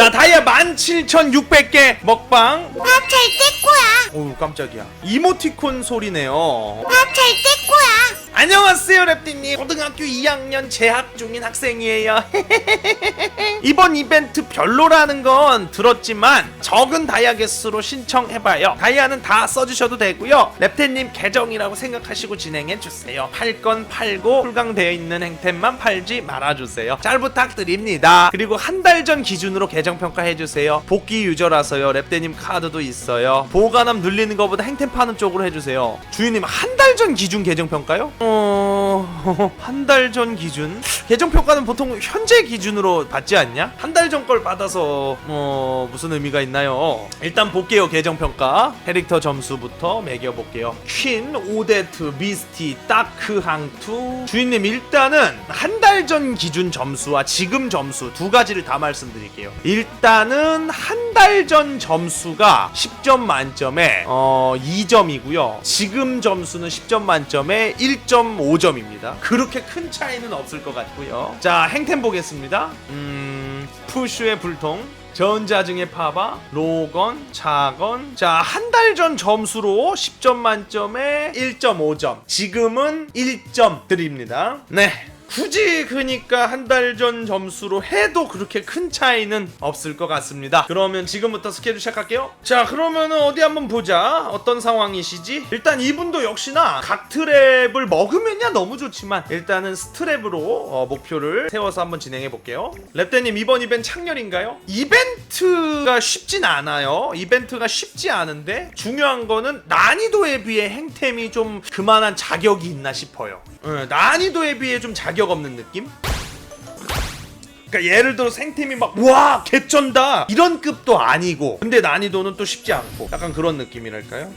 자 다이아 17,600개 먹방. 밥잘때 거야. 오우 깜짝이야. 이모티콘 소리네요. 밥잘때 거야. 안녕하세요 랩디님. 고등학교 2학년 재학 중인 학생이에요. 이번 이벤트 별로라는 건 들었지만 적은 다이아 개수로 신청해봐요. 다이아는 다 써주셔도 되고요. 랩디님 계정이라고 생각하시고 진행해주세요. 팔 건 팔고 풀강되어 있는 행템만 팔지 말아주세요. 잘 부탁드립니다. 그리고 한 달 전 기준으로 계정 평가 해주세요 복귀 유저라서요 랩디님 카드도 있어요 보관함 눌리는 것보다 행템 파는 쪽으로 해주세요 주인님 한 달 전 기준 계정 평가요? 어... 한 달 전 기준? 계정 평가는 보통 현재 기준으로 받지 않냐? 한 달 전 걸 받아서 뭐 무슨 의미가 있나요? 일단 볼게요 계정 평가 캐릭터 점수부터 매겨볼게요 퀸, 오데트, 미스티, 다크 항투 주인님 일단은 한 달 전 기준 점수와 지금 점수 두 가지를 다 말씀드릴게요 일 단은 한 달 전 점수가 10점 만점에 어 2점이고요 지금 점수는 10점 만점에 1.5점입니다 그렇게 큰 차이는 없을 것 같고요 자 행템 보겠습니다 음 푸슈의 불통 전자증의 파바, 로건, 차건. 자, 한 달 전 점수로 10점 만점에 1.5점. 지금은 1점 드립니다. 네. 굳이 그니까 한 달 전 점수로 해도 그렇게 큰 차이는 없을 것 같습니다. 그러면 지금부터 스케줄 시작할게요. 자, 그러면은 어디 한번 보자. 어떤 상황이시지? 일단 이분도 역시나 각 트랩을 먹으면야 너무 좋지만 일단은 스트랩으로 어, 목표를 세워서 한번 진행해 볼게요. 랩대님 이번 이벤트 창렬인가요? 이벤트가 쉽진 않아요. 이벤트가 쉽지 않은데 중요한 거는 난이도에 비해 행템이 좀 그만한 자격이 있나 싶어요. 어, 난이도에 비해 좀 자격 없는 느낌? 그러니까 예를 들어 생템이 막 와 개쩐다. 이런 급도 아니고 근데 난이도는 또 쉽지 않고. 약간 그런 느낌이랄까요?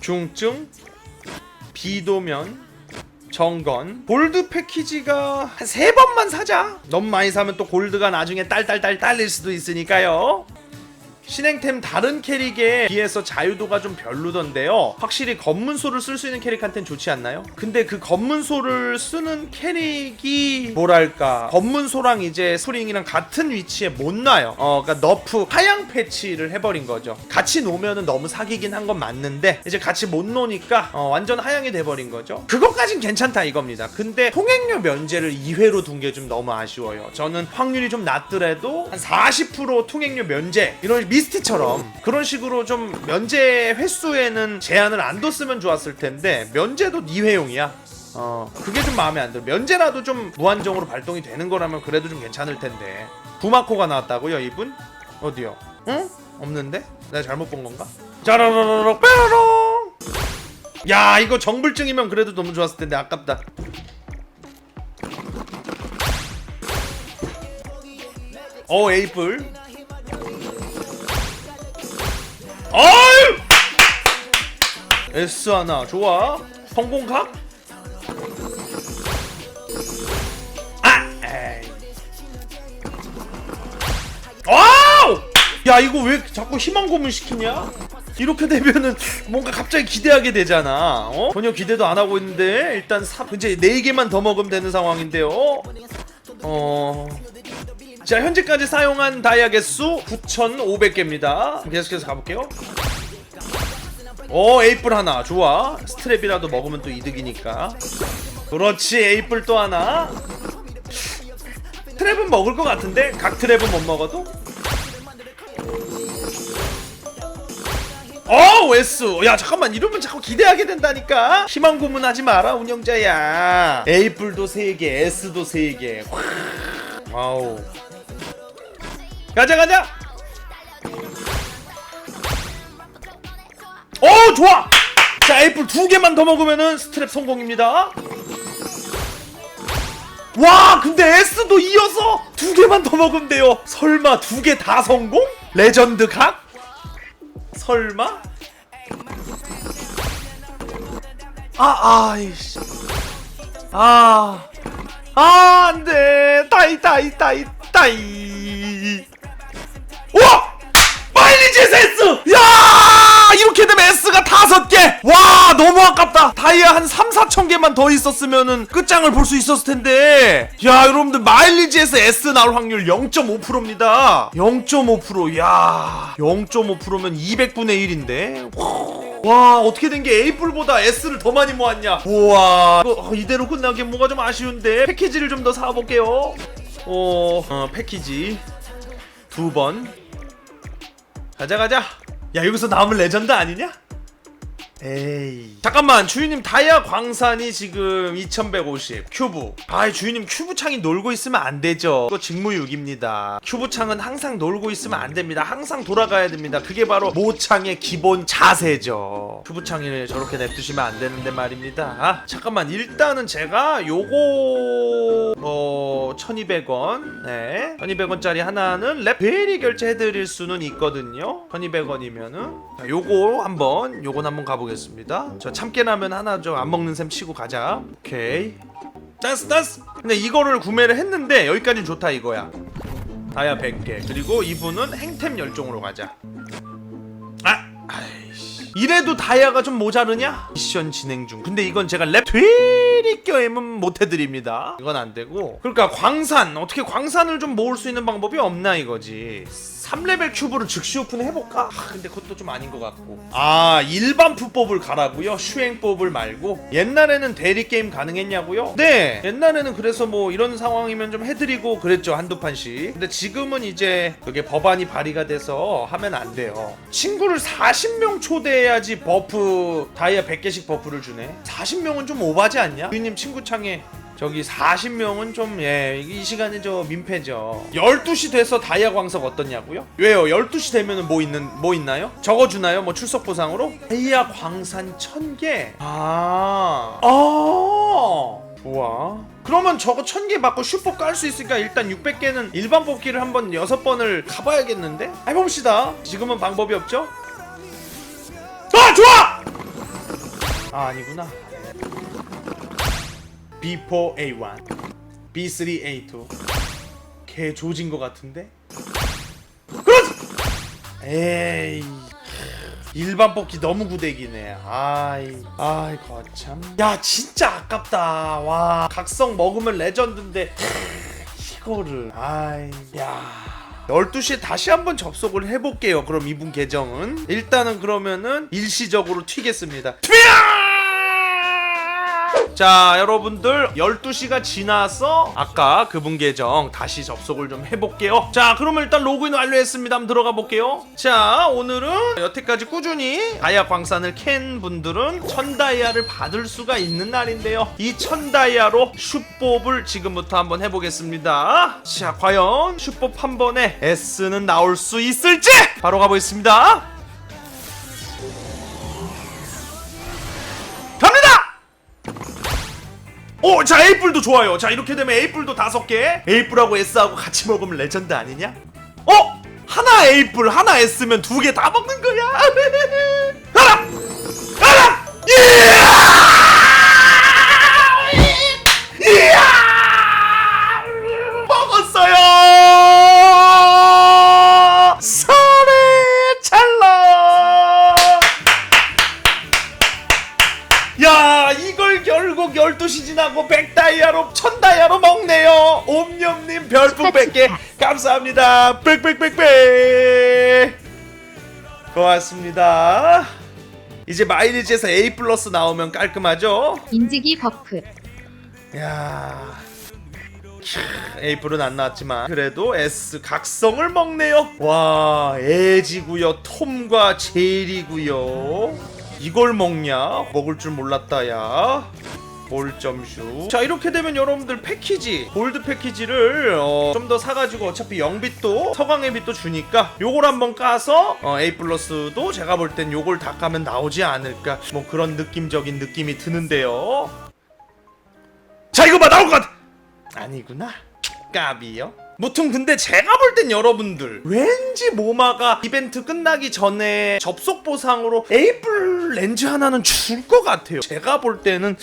중증 비도면 정건. 골드 패키지가 한 세 번만 사자. 너무 많이 사면 또 골드가 나중에 딸딸딸 딸릴 수도 있으니까요 신행템 다른 캐릭에 비해서 자유도가 좀 별로던데요. 확실히 검문소를 쓸 수 있는 캐릭한테는 좋지 않나요? 근데 그 검문소를 쓰는 캐릭이 뭐랄까 검문소랑 이제 스프링이랑 같은 위치에 못 놔요. 어, 그러니까 너프 하향 패치를 해버린 거죠. 같이 놓으면은 너무 사기긴 한 건 맞는데 이제 같이 못 놓으니까 어, 완전 하향이 돼버린 거죠. 그것까진 괜찮다 이겁니다. 근데 통행료 면제를 2회로 둔 게 좀 너무 아쉬워요. 저는 확률이 좀 낮더라도 한 40% 통행료 면제 이런 미스트처럼 그런 식으로 좀 면제 횟수에는 제한을 안 뒀으면 좋았을 텐데 면제도 2회용이야. 어 그게 좀 마음에 안 들어. 면제라도 좀 무한정으로 발동이 되는 거라면 그래도 좀 괜찮을 텐데. 부마코가 나왔다고요 이분? 어디요? 응? 없는데? 내가 잘못 본 건가? 짜라라라라 빼라롱. 야 이거 정불증이면 그래도 너무 좋았을 텐데 아깝다. 어 에이플 어유 S 하나 좋아. 성공각? 아야 이거 왜 자꾸 희망 고문 시키냐? 이렇게 되면은 뭔가 갑자기 기대하게 되잖아. 어? 전혀 기대도 안 하고 있는데 일단 사 이제 네 개만 더 먹으면 되는 상황인데요. 어 자 현재까지 사용한 다이아 개수 9,500개입니다. 계속해서 가볼게요. 오 에이플 하나 좋아. 스트랩이라도 먹으면 또 이득이니까. 그렇지 에이플 또 하나. 트랩은 먹을 것 같은데 각 트랩은 못 먹어도. 어 웨스 야 잠깐만 이러면 자꾸 기대하게 된다니까 희망 고문하지 마라 운영자야 에이플도 3개 S도 3개 와우 가자 가자 오 좋아 자 에이플 두 개만 더 먹으면은 스트랩 성공입니다 와 근데 S도 이어서 두 개만 더 먹으면 돼요 설마 두 개 다 성공? 레전드 각? 설마? 아 아이씨 아 아, 안 돼. 따이, 따이, 따이, 따이. 우와! 마일리지 세스! 야! 이렇게 되면 S가 다섯 개! 와, 너무 아깝다! 다이아 한 3, 4천 개만 더 있었으면은 끝장을 볼 수 있었을 텐데. 야, 여러분들, 마일리지에서 S 나올 확률 0.5%입니다. 0.5%. 야, 0.5%면 200분의 1인데. 와, 어떻게 된 게 A뿔보다 S를 더 많이 모았냐? 우와, 어, 이대로 끝나기 뭐가 좀 아쉬운데. 패키지를 좀 더 사볼게요. 어, 어 패키지. 두 번. 가자 가자. 야 여기서 남은 레전드 아니냐? 에이. 잠깐만 주인님 다이아 광산이 지금 2150 큐브. 아 주인님 큐브 창이 놀고 있으면 안 되죠. 이거 직무유기입니다. 큐브 창은 항상 놀고 있으면 안 됩니다. 항상 돌아가야 됩니다. 그게 바로 모창의 기본 자세죠. 큐브 창을 저렇게 냅두시면 안 되는데 말입니다. 아 잠깐만. 일단은 제가 요거 어 1200원. 네. 1200원짜리 하나는 랩 베리 결제해드릴 수는 있거든요. 1200원이면은. 요거 한번 요건 한번 가보겠습니다. 저 참깨라면 하나 좀 안 먹는 셈 치고 가자. 오케이. 댄스 댄스! 근데 이거를 구매를 했는데 여기까지는 좋다 이거야. 다이아 100개. 그리고 이분은 행템 열종으로 가자 이래도 다이아가 좀 모자르냐? 미션 진행 중. 근데 이건 제가 랩 되리 껴임은 못 해드립니다. 이건 안 되고. 그러니까 광산. 어떻게 광산을 좀 모을 수 있는 방법이 없나 이거지 3레벨 큐브를 즉시 오픈을 해볼까? 아, 근데 그것도 좀 아닌 것 같고 아 일반 푸법을 가라고요? 슈행법을 말고 옛날에는 대리 게임 가능했냐고요? 네 옛날에는 그래서 뭐 이런 상황이면 좀 해드리고 그랬죠 한두 판씩 근데 지금은 이제 그게 법안이 발의가 돼서 하면 안 돼요 친구를 40명 초대해야지 버프 다이아 100개씩 버프를 주네 40명은 좀 오바지 않냐? 주인님 친구 창에 저기 40명은 좀, 예, 이 시간이 저 민폐죠. 12시 돼서 다이아 광석 어떻냐고요? 왜요? 12시 되면은 뭐 있는, 뭐 있나요? 적어주나요? 뭐 출석 보상으로? 다이아 광산 1000개? 아, 아, 좋아. 그러면 저거 1000개 받고 슈퍼 깔 수 있으니까 일단 600개는 일반 뽑기를 한번 6번을 가봐야겠는데? 해봅시다. 지금은 방법이 없죠? 아, 좋아! 아, 아니구나. B4 A1 B3 A2 개 조진 것 같은데? 그렇지! 에이 일반 뽑기 너무 구대기네. 아이 아이 거참. 야 진짜 아깝다. 와 각성 먹으면 레전드인데 이거를. 아이 야. 12시에 다시 한번 접속을 해볼게요 그럼 이분 계정은. 일단은 그러면은 일시적으로 튀겠습니다. 튀어! 자 여러분들 12시가 지나서 아까 그분 계정 다시 접속을 좀 해볼게요. 자 그러면 일단 로그인 완료했습니다. 한번 들어가 볼게요. 자 오늘은 여태까지 꾸준히 다이아 광산을 캔 분들은 천다이아를 받을 수가 있는 날인데요. 이 천다이아로 슈법을 지금부터 한번 해보겠습니다. 자 과연 슈법 한 번에 S는 나올 수 있을지? 바로 가보겠습니다 오, 자 에이플도 좋아요. 자 이렇게 되면 에이플도 다섯 개. 에이플하고 S하고 같이 먹으면 레전드 아니냐? 어? 하나 에이플, 하나 S면 두 개 다 먹는 거야. 하나, 하나, 이 감사합니다. 빽빽빽빽. 고맙습니다. 이제 마일리지에서 A 플러스 나오면 깔끔하죠? 인지기 버프. 야. 에이플은 안 나왔지만 그래도 S 각성을 먹네요. 와 에지구요 톰과 제리구요. 이걸 먹냐? 먹을 줄 몰랐다 야 볼 점슈. 자 이렇게 되면 여러분들 패키지 골드 패키지를 어, 좀 더 사가지고 어차피 영빛도 서광의 빛도 주니까 요걸 한번 까서 어, A 플러스도 제가 볼 땐 요걸 다 까면 나오지 않을까. 뭐 그런 느낌적인 느낌이 드는데요. 자 이거 봐 나올 것 같아. 아니구나. 까비요? 무튼 근데 제가 볼 땐 여러분들 왠지 모마가 이벤트 끝나기 전에 접속 보상으로 에이플 렌즈 하나는 줄 것 같아요. 제가 볼 때는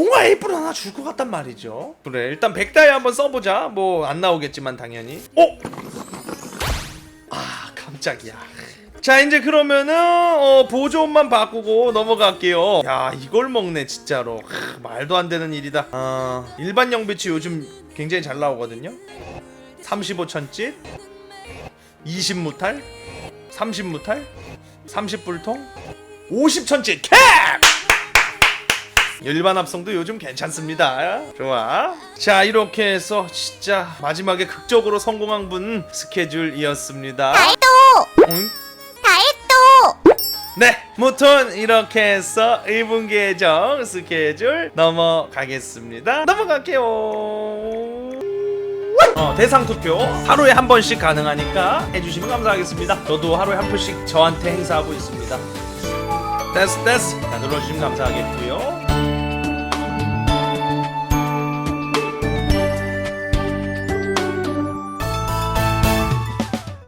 뭔가 에이플 하나 줄 것 같단 말이죠. 그래 일단 백다이 한번 써보자. 뭐 안 나오겠지만 당연히. 어? 아 깜짝이야. 자 이제 그러면은 어, 보조음만 바꾸고 넘어갈게요. 야 이걸 먹네 진짜로. 하, 말도 안 되는 일이다. 어, 일반 영배추 요즘 굉장히 잘 나오거든요. 35천집. 20무탈. 30무탈. 30불통. 50천집. 캡! 일반 합성도 요즘 괜찮습니다. 좋아. 자, 이렇게 해서 진짜 마지막에 극적으로 성공한 분 스케줄이었습니다. 다했도 응? 다했도 네, 무튼 이렇게 해서 1분 계정 스케줄 넘어가겠습니다. 넘어갈게요. 어, 대상 투표 하루에 한 번씩 가능하니까 해주시면 감사하겠습니다. 저도 하루에 한 표씩 저한테 행사하고 있습니다. 됐스 자, 눌러주시면 감사하겠고요.